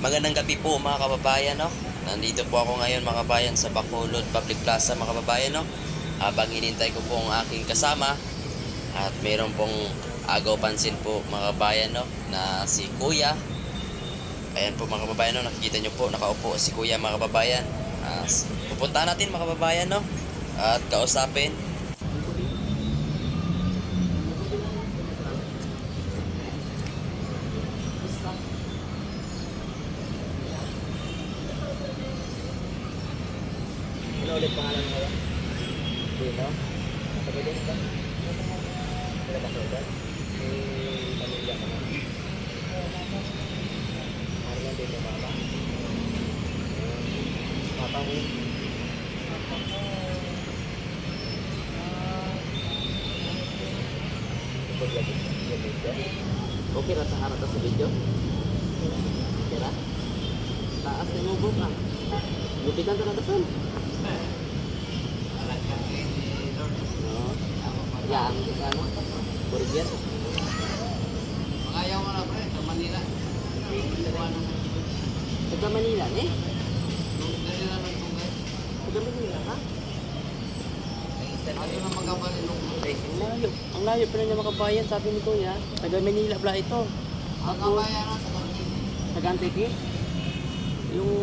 magandang gabi po mga kababayan, no? Nandito po ako ngayon mga kababayan sa Bacolod Public Plaza mga kababayan, no? Habang hinintay ko po ang aking kasama at meron pong agaw pansin po mga kababayan, no? Na si Kuya. Ayan po mga kababayan, no? Nakikita nyo po, nakaupo si Kuya mga kababayan. S- pupunta natin mga kababayan, no? At kausapin. Ulit pangalan mo yan? Dino? Nakapagod ka? Wala ba sa ugat? May pamilya ka na? Ariyan din yung mama? Papa mo? Okay ra sa harap sa video? Okay ra? Taas na yung buka. Gupitan ka Yan, kita ano? Burger. Ayaw mo na pre, sa Manila. Ng Taga Manila, eh? Ng. Taga Manila ka? Ayaw na magkabalin nung Ang layo. Ang layo pa niya makabayan, sabi ni Kuya. Taga Manila pala ito. Ang kabayan na sa Manila. Taga Antique. Yung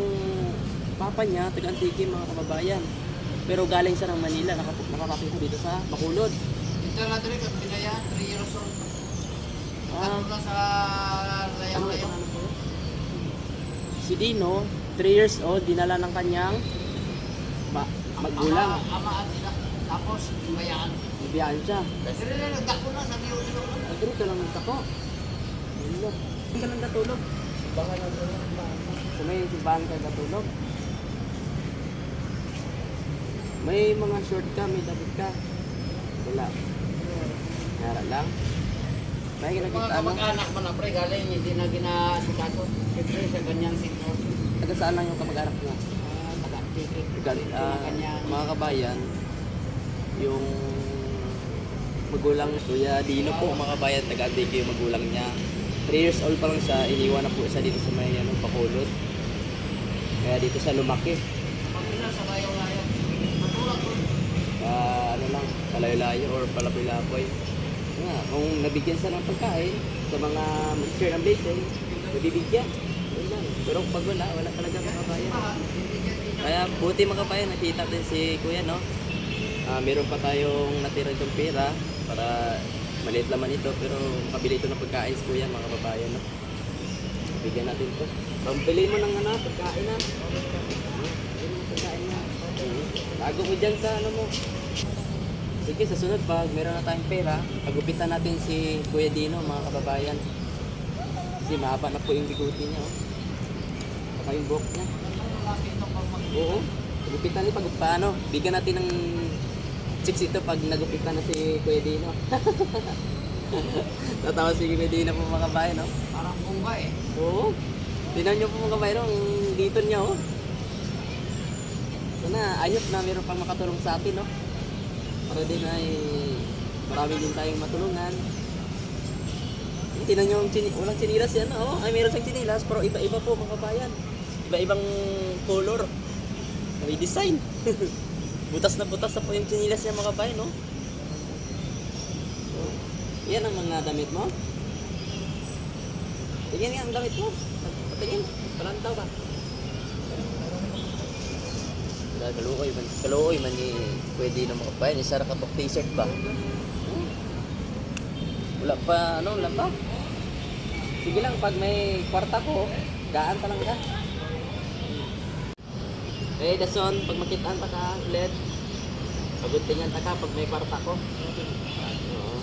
papa niya, taga Antique mga kababayan. Pero galing siya ng Manila, nakapasok siya dito sa Bacolod. Ito na rin, at binaya, 3 years old. Ah, Ano sa ano layang ito? layang. Si Dino, 3 years old, dinala ng kanyang ma- magulang. Ama, ama at ina. Tapos, bayaan. Bibiyaan siya. Pero na, nagdako na sa niyo-niyo. Agri ka lang nagtako. Hello. Hindi ka lang natulog. Baka na Sa may simbahan ka natulog. May mga short ka, may damit ka. Wala. Nara lang. May Mga nakita ano? kamag-anak mo na pre, galing hindi na ginasikaso. Siyempre sa ganyang sitwasyon. Taga saan lang yung kamag-anak niya? Ah, taga-titik. Taga, ah, kanyang mga kabayan, yung magulang Kuya Dino po, mga kabayan, taga Antique yung magulang niya. 3 years old pa lang siya, iniwan na po siya dito sa may ano, Bacolod. Kaya dito siya lumaki. Pamilya sa layo-layo. Matulak ko. Ah, ano lang, palayo-layo or palaboy-laboy. Nga, kung nabigyan siya ng pagkain sa mga mag-share ng blessing, nabibigyan. Pero pag wala, wala talaga mga kabayan. Kaya buti mga kabayan, nakita din si Kuya, no? Ah, meron pa tayong natira itong pera para maliit laman ito pero makabili ito ng pagkain si Kuya, mga kabayan, no? Bigyan natin to. Pambili mo ng ano, pagkain na. Ng pagkain na. Lago mo dyan sa ano mo. Sige, sa sunod pag meron na tayong pera, pagupitan natin si Kuya Dino, mga kababayan. Kasi mahaba na po yung biguti niya, oh. Saka yung buhok niya. Oo. Pagupitan niya pag paano, bigyan natin ng chicks ito pag nagupitan na si Kuya Dino. Tatawa si Kuya Dino po mga kabayan, no? Parang bumba eh. Oo. Tingnan niyo po mga kabayan, ang dito niya, oh. Sana, ayos na meron pang makatulong sa atin, no? Para din ay marami din tayong matulungan. Niyo yung chini walang chinilas yan, oh. Ay, meron siyang chinilas, pero iba-iba po mga kabayan. Iba-ibang color. May design. butas na butas na po yung chinilas niya mga kabayan, no? Oh. Yan ang mga damit mo. Tingin nga ang damit mo. Patingin. Palantaw ba? Dahil kaluoy man. Kaluoy man ni pwede na makabayan. Isa ra ka bak t-shirt ba? Wala pa, ano, wala pa. Sige lang, pag may kwarta ko, gaan pa lang ka. Eh, dason, pag makitaan pa ka, ulit. Paguntingan ta ka pag may kwarta ko. Oo.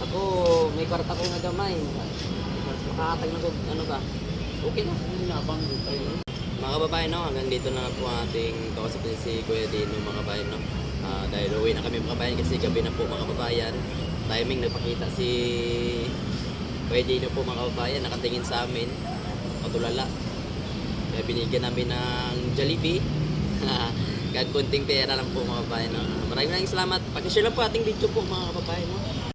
Ako, may kwarta ko nga gamay. Makakatag na ko, ano ba? Okay na. Nabang tayo. Mga kababayan, no, hanggang dito na po ating kausapin si Kuya Dino, mga kababayan, no. Ah, dahil uwi na kami mga kababayan kasi gabi na po mga kababayan. Timing nagpakita si Kuya Dino po mga kababayan, nakatingin sa amin. Patulala. Kaya binigyan namin ng Jollibee. Kag kunting pera lang po mga kababayan. No? Maraming maraming salamat. Pag-share lang po ating video po mga kababayan. No?